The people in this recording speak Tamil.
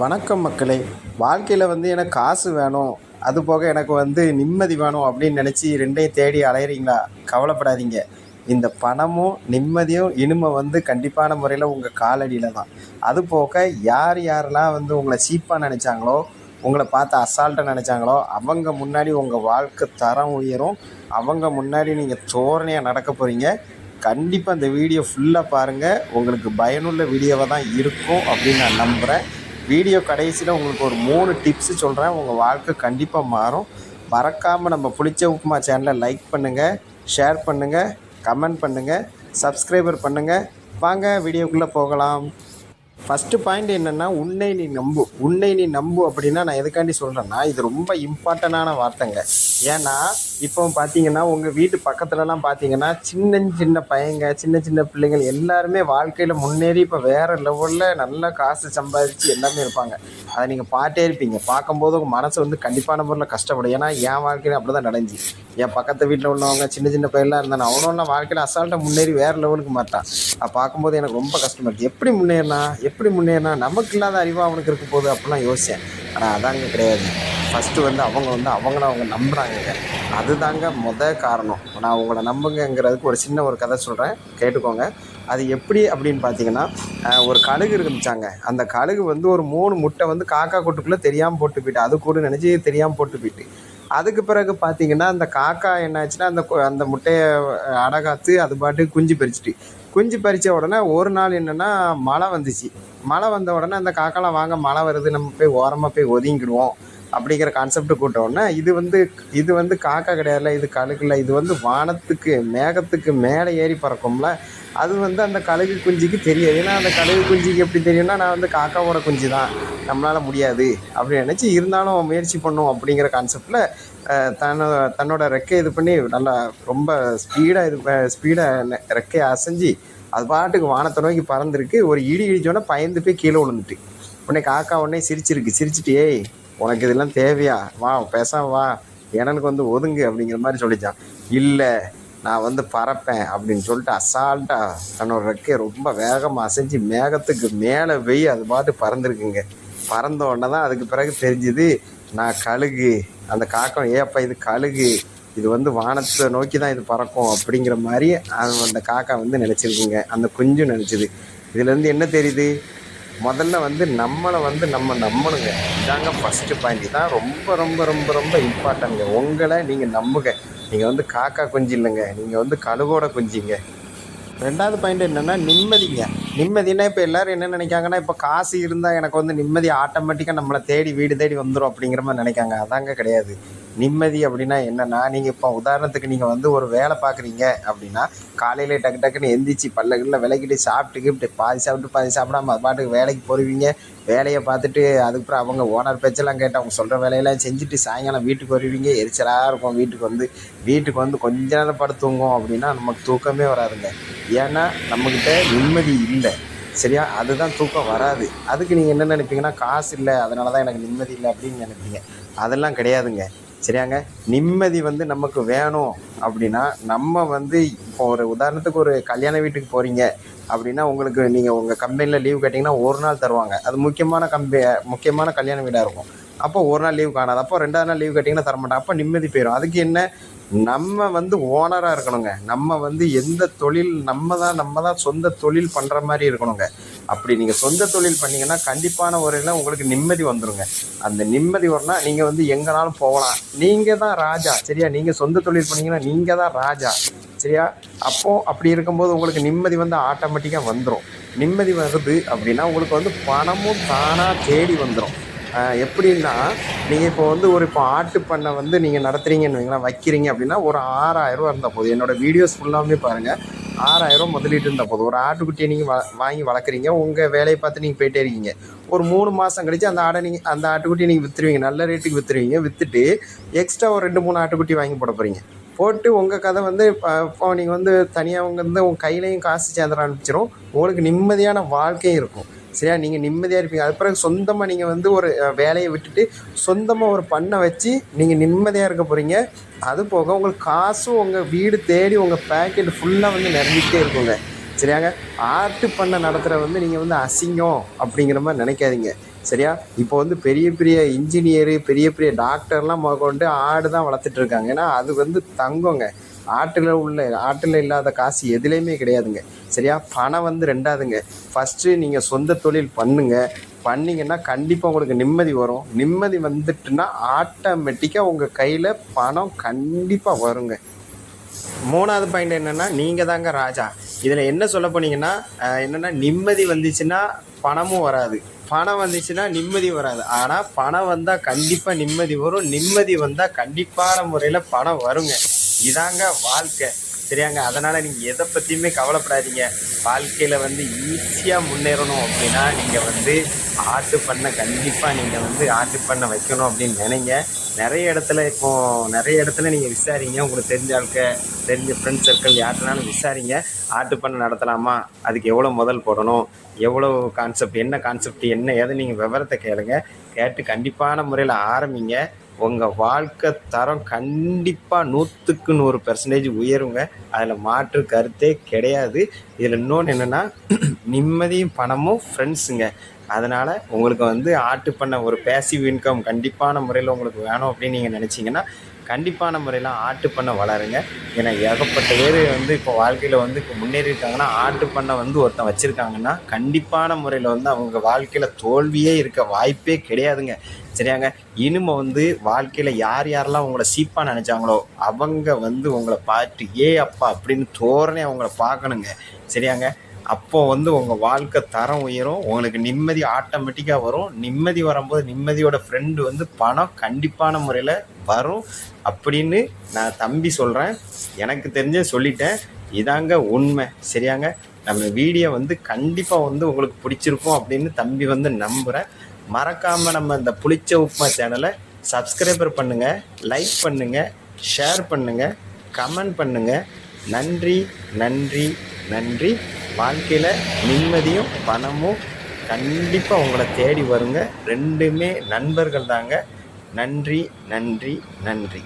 வணக்கம் மக்களே. வாழ்க்கையில் வந்து எனக்கு காசு வேணும். அது போக எனக்கு வந்து நிம்மதி வேணும் அப்படின்னு நினச்சி ரெண்டையும் தேடி அலையிறீங்களா? கவலைப்படாதீங்க. இந்த பணமும் நிம்மதியும் இனிமை வந்து கண்டிப்பான முறையில் உங்கள் காலடியில் தான். அது போக யார் யாரெல்லாம் வந்து உங்களை சீப்பாக நினச்சாங்களோ உங்களை பார்த்து அசால்ட்டாக நினச்சாங்களோ அவங்க முன்னாடி உங்கள் வாழ்க்கை தரம் உயரும். அவங்க முன்னாடி நீங்கள் தோரணையாக நடக்க போகிறீங்க கண்டிப்பாக இந்த வீடியோ ஃபுல்லாக பாருங்கள் உங்களுக்கு பயனுள்ள வீடியோவாக தான் இருக்கும் அப்படின்னு நான் நம்புகிறேன் வீடியோ கடைசியில் உங்களுக்கு ஒரு மூணு டிப்ஸு சொல்கிறேன் உங்கள் வாழ்க்கை கண்டிப்பாக மாறும். மறக்காமல் நம்ம புளிச்ச உப்புமா சேனலை லைக் பண்ணுங்கள் ஷேர் பண்ணுங்கள் கமெண்ட் பண்ணுங்கள் சப்ஸ்கிரைபர் பண்ணுங்கள் வாங்க வீடியோக்குள்ளே போகலாம். ஃபஸ்ட்டு பாயிண்ட் என்னென்னா உன்னை நீ நம்பு. உன்னை நீ நம்பு அப்படின்னா நான் எதுக்காண்டி சொல்கிறேன்னா இது ரொம்ப இம்பார்ட்டண்டான வார்த்தைங்க. ஏன்னா இப்போ பார்த்தீங்கன்னா உங்கள் வீட்டு பக்கத்துலலாம் பார்த்தீங்கன்னா சின்ன சின்ன பையங்க சின்ன சின்ன பிள்ளைங்கள் எல்லாருமே வாழ்க்கையில் முன்னேறி இப்போ வேறு லெவலில் நல்லா காசு சம்பாதிச்சு எல்லாமே இருப்பாங்க. அதை நீங்கள் பார்த்தே இருப்பீங்க. பார்க்கும்போது உங்கள் மனசு வந்து கண்டிப்பான முறையில் கஷ்டப்படும். ஏன்னா என் வாழ்க்கையில் அப்படி தான் நடந்துச்சு. என் பக்கத்து வீட்டில் உள்ளவங்க சின்ன சின்ன பையன்லாம் இருந்தானே அவனும் வாழ்க்கையில் அசால்ட்டாக முன்னேறி வேறு லெவலுக்கு மாட்டான். அதை பார்க்கும்போது எனக்கு ரொம்ப கஷ்டமாக இருக்குது எப்படி முன்னேறினா எப்படி முன்னேறினா நமக்கு இல்லாத அறிவு அவனுக்கு இருக்க போகுது அப்படிலாம் யோசித்தேன் ஆனால் அதாங்க கிடையாது. ஃபஸ்ட்டு வந்து அவங்க வந்து அவங்கள அவங்க நம்புகிறாங்கங்க அதுதாங்க முத காரணம். நான் அவங்கள நம்புங்கங்கிறதுக்கு ஒரு சின்ன ஒரு கதை சொல்கிறேன் கேட்டுக்கோங்க. அது எப்படி அப்படின்னு பார்த்தீங்கன்னா ஒரு கழுகு இருந்துச்சாங்க. அந்த கழுகு வந்து ஒரு மூணு முட்டை வந்து காக்கா கூட்டுக்குள்ளே தெரியாமல் போட்டு போயிட்டு அது கூட நினச்சி தெரியாமல் போட்டு போயிட்டு. அதுக்கு பிறகு பார்த்தீங்கன்னா அந்த காக்கா என்னாச்சுன்னா அந்த அந்த முட்டையை அடகாத்து அது பாட்டு குஞ்சு பறிச்சிட்டு. குஞ்சு பறித்த உடனே ஒரு நாள் என்னென்னா மழை வந்துச்சு. மழை வந்த உடனே அந்த காக்காலாம் வாங்க மழை வருது. நம்ம போய் ஓரமாக போய் ஒதுங்கிடுவோம் அப்படிங்கிற கான்செப்ட் கூட்ட உடனே இது வந்து இது வந்து காக்கா கிடையாதுல இது கழுகுல இது வந்து வானத்துக்கு மேகத்துக்கு மேலே ஏறி பறக்கும்ல. அது வந்து அந்த கழுகு குஞ்சுக்கு தெரியாது. ஏன்னா அந்த கழுகு குஞ்சுக்கு எப்படி தெரியும்னா நான் வந்து காக்காவோட குஞ்சு தான் நம்மளால் முடியாது அப்படின்னு நினச்சி இருந்தாலும் முயற்சி பண்ணும் அப்படிங்கிற கான்செப்டில் தன்னோட தன்னோட ரெக்கை இது பண்ணி நல்லா ரொம்ப ஸ்பீடாக இது ஸ்பீடாக ரெக்கையை அசைஞ்சு அது பாட்டுக்கு வானத்தை நோக்கி பறந்துருக்கு. ஒரு இடி இடிச்சோடனே பயந்து போய் கீழே விழுந்துட்டு. உடனே காக்கா உடனே சிரிச்சிருக்கு. சிரிச்சிட்டு ஏய் உனக்கு இதெல்லாம் தேவையா? வா பேசாம வா. எனக்கு வந்து ஒதுங்கு அப்படிங்கிற மாதிரி சொல்லிச்சான். இல்லை நான் வந்து பறப்பேன் அப்படின்னு சொல்லிட்டு அசால்ட்டாக தன்னோட ரெக்கையை ரொம்ப வேகமாக அசைஞ்சு மேகத்துக்கு மேலே போய் அது பாட்டு பறந்துருக்குங்க. பறந்த உடனே தான் அதுக்கு பிறகு தெரிஞ்சுது நான் கழுகு அந்த காக்கம் ஏப்பா இது கழுகு. இது வந்து வானத்தை நோக்கி தான் இது பறக்கும் அப்படிங்கிற மாதிரி அது அந்த காக்கா வந்து நினச்சிருக்குங்க. அந்த குஞ்சும் நினச்சிது. இதுலேருந்து என்ன தெரியுது? முதல்ல வந்து நம்மளை வந்து நம்ம நம்பணுங்க. இதாங்க ஃபஸ்ட்டு பாயிண்ட் தான் ரொம்ப ரொம்ப ரொம்ப ரொம்ப இம்பார்ட்டன்ங்க உங்களை நீங்கள் நம்புங்க. நீங்கள் வந்து காக்கா குஞ்சு இல்லைங்க. நீங்கள் வந்து கழுகோட குஞ்சுங்க. ரெண்டாவது பாயிண்ட் என்னென்னா நிம்மதிங்க. நிம்மதினா இப்போ எல்லோரும் என்ன நினைக்காங்கன்னா இப்போ காசு இருந்தால் எனக்கு வந்து நிம்மதி ஆட்டோமேட்டிக்காக நம்மளை தேடி வீடு தேடி வந்துடும் அப்படிங்கிற மாதிரி நினைக்காங்க. அதாங்க கிடையாது. நிம்மதி அப்படின்னா என்னென்னா நீங்கள் இப்போ உதாரணத்துக்கு நீங்கள் வந்து ஒரு வேலை பார்க்குறீங்க அப்படின்னா காலையில் டக்கு டக்குன்னு எந்திரிச்சு பல்லகளில் விளக்கிட்டு சாப்பிட்டு கிப்ட்டு பாதி சாப்பிட்டு பாதி சாப்பிடாம அது பாட்டுக்கு வேலைக்கு போடுவீங்க வேலையை பார்த்துட்டு அதுக்கப்புறம் அவங்க ஓனர் பேச்செல்லாம் கேட்டு அவங்க சொல்கிற வேலையெல்லாம் செஞ்சுட்டு சாயங்காலம் வீட்டுக்கு வருவீங்க. எரிச்சலாக இருக்கும் வீட்டுக்கு வந்து. வீட்டுக்கு வந்து கொஞ்ச நேரம் படுத்துவோங்க அப்படின்னா நமக்கு தூக்கமே வராதுங்க. ஏன்னா நம்மக்கிட்ட நிம்மதி இல்லை. சரியா? அதுதான் தூக்கம் வராது. அதுக்கு நீங்கள் என்ன நினைப்பீங்கன்னா காசு இல்லை அதனால தான் எனக்கு நிம்மதி இல்லை அப்படின்னு நினைப்பீங்க. அதெல்லாம் கிடையாதுங்க. சரியாங்க? நிம்மதி வந்து நமக்கு வேணும் அப்படின்னா நம்ம வந்து இப்போ ஒரு உதாரணத்துக்கு ஒரு கல்யாண வீட்டுக்கு போகிறீங்க அப்படின்னா உங்களுக்கு நீங்கள் உங்கள் கம்பெனியில் லீவ் கேட்டிங்கன்னா ஒரு நாள் தருவாங்க. அது முக்கியமான கம்பெ முக்கியமான கல்யாண வீடாக இருக்கும். அப்போ ஒரு நாள் லீவ் காணாது. அப்போ ரெண்டாவது நாள் லீவ் கேட்டிங்கன்னா தர அப்போ நிம்மதி போயிடும் அதுக்கு என்ன? நம்ம வந்து ஓனராக இருக்கணுங்க. நம்ம வந்து எந்த தொழில் நம்ம தான் நம்ம தான் சொந்த தொழில் பண்ணுற மாதிரி இருக்கணுங்க. அப்படி நீங்கள் சொந்த தொழில் பண்ணீங்கன்னா கண்டிப்பான முறையில் உங்களுக்கு நிம்மதி வந்துருங்க. அந்த நிம்மதி வரணும்னா நீங்கள் வந்து எங்கேனாலும் போகலாம். நீங்கள் தான் ராஜா. சரியா? நீங்கள் சொந்த தொழில் பண்ணிங்கன்னா நீங்கள் தான் ராஜா. சரியா? அப்போது அப்படி இருக்கும்போது உங்களுக்கு நிம்மதி வந்து ஆட்டோமேட்டிக்காக வந்துடும் நிம்மதி வருது அப்படின்னா உங்களுக்கு வந்து பணமும் தானாக தேடி வந்துடும் எப்படின்னா நீங்கள் இப்போ வந்து ஒரு இப்போ ஆட்டு பண்ணை வந்து நீங்கள் நடத்துறீங்கன்னு வைங்களேன் வைக்கிறீங்க அப்படின்னா ஒரு ஆறாயிரரூவா இருந்தால் போதும். என்னோடய வீடியோஸ் ஃபுல்லாகவே பாருங்கள் ஆறாயிரம் முதலீட்டு இருந்தால் போதும். ஒரு ஆட்டுக்குட்டியை நீங்கள் வ வாங்கி வளர்க்குறீங்க உங்கள் வேலையை பார்த்து நீங்கள் போயிட்டே இருக்கீங்க. ஒரு மூணு மாதம் கழிச்சு அந்த ஆடை நீங்கள் அந்த ஆட்டுக்குட்டியை நீங்கள் விற்றுருவீங்க நல்ல ரேட்டுக்கு விற்றுருவீங்க விற்றுட்டு எக்ஸ்ட்ரா ஒரு ரெண்டு மூணு ஆட்டுக்குட்டி வாங்கி போட போகிறீங்க போட்டு உங்கள் கதை வந்து இப்போ இப்போ நீங்கள் வந்து தனியாக அவங்க வந்து உங்கள் கையிலையும் காசு சேர்ந்துட ஆரம்பிச்சிடும் உங்களுக்கு நிம்மதியான வாழ்க்கையும் இருக்கும். சரியா? நீங்கள் நிம்மதியாக இருப்பீங்க. அது பிறகு சொந்தமாக நீங்கள் வந்து ஒரு வேலையை விட்டுட்டு சொந்தமாக ஒரு பண்ணை வச்சு நீங்கள் நிம்மதியாக இருக்க போகிறீங்க அது போக உங்களுக்கு காசும் உங்கள் வீடு தேடி உங்கள் பேக்கெட் ஃபுல்லாக வந்து நிரம்பிக்கிட்டே இருக்குங்க. சரியாங்க? ஆர்ட்டு பண்ணை நடத்துகிற வந்து நீங்கள் வந்து அசிங்கம் அப்படிங்கிற மாதிரி நினைக்காதீங்க. சரியா? இப்போ வந்து பெரிய பெரிய இன்ஜினியரு பெரிய பெரிய டாக்டர்லாம் முதற்கொண்டு ஆடு தான் வளர்த்துட்டு இருக்காங்க. ஏன்னா அது வந்து தங்கங்க. ஆட்டில் உள்ள ஆட்டில் இல்லாத காசு எதுலேயுமே கிடையாதுங்க. சரியா? பணம் வந்து ரெண்டாவதுங்க ஃபஸ்ட்டு நீங்கள் சொந்த தொழில் பண்ணுங்க. பண்ணிங்கன்னா கண்டிப்பாக உங்களுக்கு நிம்மதி வரும். நிம்மதி வந்துட்டுன்னா ஆட்டோமேட்டிக்காக உங்கள் கையில் பணம் கண்டிப்பாக வருங்க. மூணாவது பாயிண்ட் என்னென்னா நீங்கள் தாங்க ராஜா. இதில் என்ன சொல்ல போனீங்கன்னா என்னென்னா நிம்மதி வந்துச்சுன்னா பணமும் வராது. பணம் வந்துச்சுன்னா நிம்மதி வராது. ஆனால் பணம் வந்தால் கண்டிப்பாக நிம்மதி வரும். நிம்மதி வந்தால் கண்டிப்பான முறையில் பணம் வருங்க. இதாங்க வாழ்க்கை. சரியாங்க அதனால் நீங்கள் எதை பற்றியுமே கவலைப்படாதீங்க. வாழ்க்கையில் வந்து ஈஸியாக முன்னேறணும் அப்படின்னா நீங்கள் வந்து ஆட்டு பண்ணை கண்டிப்பாக நீங்கள் வந்து ஆட்டு பண்ணை வைக்கணும் அப்படின்னு நினைங்க. நிறைய இடத்துல இப்போ நிறைய இடத்துல நீங்கள் விசாரிங்க. உங்களுக்கு தெரிஞ்ச ஆளுக்க தெரிஞ்ச ஃப்ரெண்ட் சர்க்கிள் யார்கிட்டனாலும் விசாரிங்க. ஆட்டு பண்ணை நடத்தலாமா? அதுக்கு எவ்வளோ முதல் போடணும்? எவ்வளோ கான்செப்ட் என்ன கான்செப்ட் என்ன ஏதுன்னு நீங்கள் விவரத்தை கேளுங்க. கேட்டு கண்டிப்பான முறையில் ஆரம்பிங்க. உங்கள் வாழ்க்கை தரம் கண்டிப்பாக நூற்றுக்கு நூறு பெர்சன்டேஜ் உயருங்க. அதில் மாற்று கருத்தே கிடையாது. இதில் இன்னொன்று என்னென்னா நிம்மதியும் பணமும் ஃப்ரெண்ட்ஸுங்க அதனால் உங்களுக்கு வந்து ஆட்டு பண்ண ஒரு பேசிவ் இன்கம் கண்டிப்பான முறையில் உங்களுக்கு வேணும் அப்படின்னு நீங்கள் நினச்சிங்கன்னா கண்டிப்பான முறையில் ஆட்டு பண்ணை வளருங்க. ஏன்னா ஏகப்பட்ட பேர் வந்து இப்போ வாழ்க்கையில் வந்து இப்போ முன்னேறி இருக்காங்கன்னா ஆட்டு பண்ணை வந்து ஒருத்தன் வச்சுருக்காங்கன்னா கண்டிப்பான முறையில் வந்து அவங்க வாழ்க்கையில் தோல்வியே இருக்க வாய்ப்பே கிடையாதுங்க. சரியாங்க? இனிமே வந்து வாழ்க்கையில் யார் யாரெல்லாம் உங்களை சீப்பாக நினச்சாங்களோ அவங்க வந்து உங்களை பார்த்து ஏ அப்பா அப்படின்னு தோரணை அவங்கள பார்க்கணுங்க. சரியாங்க? அப்போ வந்து உங்கள் வாழ்க்கை தரம் உயரும் உங்களுக்கு நிம்மதி ஆட்டோமேட்டிக்காக வரும். நிம்மதி வரும்போது நிம்மதியோட ஃப்ரெண்டு வந்து பணம் கண்டிப்பான முறையில் வரும். அப்படின்னு நான் தம்பி சொல்கிறேன் எனக்கு தெரிஞ்ச சொல்லிட்டேன். இதாங்க உண்மை. சரியாங்க? நம்ம வீடியோ வந்து கண்டிப்பாக வந்து உங்களுக்கு பிடிச்சிருக்கும் அப்படின்னு தம்பி வந்து நம்புகிறேன் மறக்காமல் நம்ம இந்த புளிச்ச உப்புமா சேனலை சப்ஸ்கிரைபர் பண்ணுங்கள் லைக் பண்ணுங்கள் ஷேர் பண்ணுங்கள் கமெண்ட் பண்ணுங்கள் நன்றி நன்றி நன்றி. வாழ்க்கையில் நிம்மதியும் பணமும் கண்டிப்பாக உங்களை தேடி வருங்க. ரெண்டுமே நண்பர்கள் தாங்க. நன்றி நன்றி நன்றி.